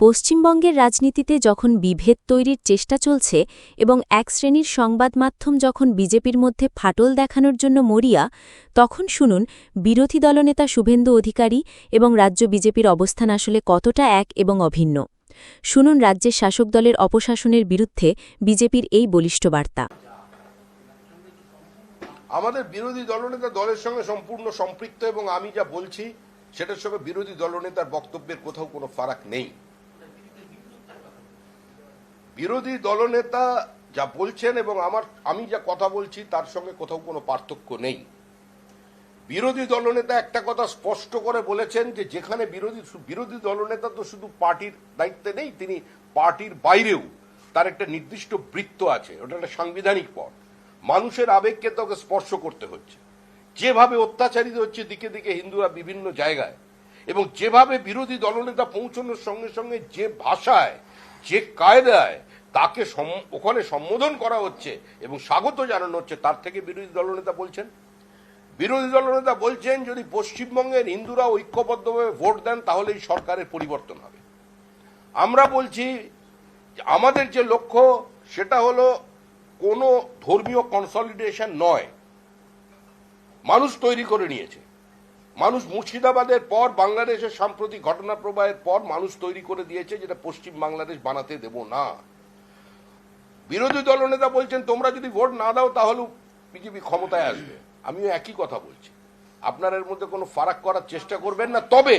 পশ্চিমবঙ্গের রাজনীতিতে যখন বিভেদ তৈরির চেষ্টা চলছে এবং এক শ্রেণির সংবাদ মাধ্যম যখন বিজেপির মধ্যে ফাটল দেখানোর জন্য মরিয়া, তখন শুনুন, বিরোধী দলনেতা শুভেন্দু অধিকারী এবং রাজ্য বিজেপির অবস্থান আসলে কতটা এক এবং অভিন্ন। শুনুন, রাজ্যের শাসক দলের অপশাসনের বিরুদ্ধে বিজেপির এই বলিষ্ঠ বার্তা। আমাদের বিরোধী দলনেতা দলের সঙ্গে সম্পূর্ণ সম্পৃক্ত এবং আমি যা বলছি, সেটার সঙ্গে বিরোধী দলনেতার বক্তব্যের কোথাও কোনো ফারাক নেই। বিরোধী দলনেতা যা বলছেন এবং আমার, আমি যা কথা বলছি তার সঙ্গে কোথাও কোনো পার্থক্য নেই। বিরোধী দলনেতা একটা কথা স্পষ্ট করে বলেছেন যে যেখানে বিরোধী বিরোধী দলনেতা তো শুধু পার্টির দায়িত্বে নেই, তিনি পার্টির বাইরেও তার একটা নির্দিষ্ট বৃত্ত আছে, ওটা একটা সাংবিধানিক পদ মানুষের আবেগকে তোকে স্পর্শ করতে হচ্ছে। যেভাবে অত্যাচারিত হচ্ছে দিকে দিকে হিন্দুরা বিভিন্ন জায়গায়, এবং যেভাবে বিরোধী দলনেতা পৌঁছানোর সঙ্গে সঙ্গে যে ভাষায় যে কায়দায় তাকে ওখানে সম্বোধন করা হচ্ছে এবং স্বাগত জানানো হচ্ছে, তার থেকে বিরোধী দলনেতা বলছেন। বিরোধী দলনেতা বলছেন, যদি পশ্চিমবঙ্গের হিন্দুরা ঐক্যবদ্ধভাবে ভোট দেন, তাহলে এই সরকারের পরিবর্তন হবে। আমরা বলছি, আমাদের যে লক্ষ্য, সেটা হলো কোনো ধর্মীয় কনসলিডেশন নয়। মানুষ তৈরি করে নিয়েছে। মানুষ মুর্শিদাবাদের পর বাংলাদেশের সাম্প্রতিক ঘটনা প্রবাহের পর মানুষ তৈরি করে দিয়েছে যেটা পশ্চিম বাংলাদেশ বানাতে দেব না। বিরোধী দলনেতা বলছেন, তোমরা যদি ভোট না দাও, তাহলে বিজেপি ক্ষমতায় আসবে। আমিও একই কথা বলছি। আপনারা এর মধ্যে কোনো ফারাক করার চেষ্টা করবেন না। তবে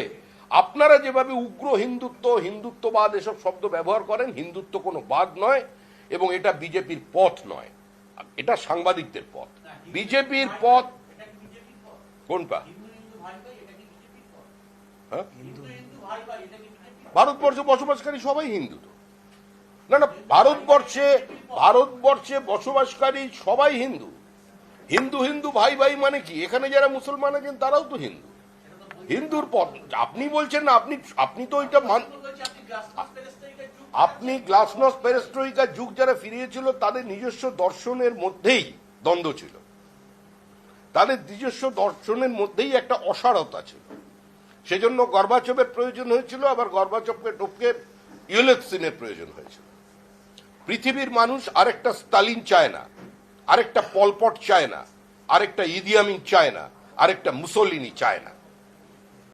আপনারা যেভাবে উগ্র হিন্দুত্ব, হিন্দুত্ববাদ এসব শব্দ ব্যবহার করেন, হিন্দুত্ব কোনো বাদ নয় এবং এটা বিজেপির পথ নয়। এটা সাংবাদিকদের পথ। বিজেপির পথ কোনটা? হ্যাঁ? ভারতবর্ষে বসবাসকারী সবাই হিন্দু তো। না না ভারতবর্ষে ভারতবর্ষে বসবাসকারী সবাই হিন্দু। হিন্দু হিন্দু ভাই ভাই মানে কি? এখানে যারা মুসলমান আছেন তারাও তো হিন্দু। হিন্দুর পথ আপনি বলছেন না আপনি আপনি তো এটা মান আপনি গ্লাসনস পেরেস্ট্রোইকার যুগ যারা ফিরিয়েছিল তাদের নিজস্ব দর্শনের মধ্যেই দ্বন্দ্ব ছিল। তাদের নিজস্ব দর্শনের মধ্যেই একটা অসারতা ছিল সেজন্য গর্বাচপের প্রয়োজন হয়েছিল, আবার গর্বাচপকে টপকে ইউলেক্সিনের প্রয়োজন হয়েছিল। পৃথিবীর মানুষ আরেকটা স্টালিন চায় না, আরেকটা পলপট চায় না, আরেকটা ইদিয়ামিন চায় না, আরেকটা মুসলিনি চায় না।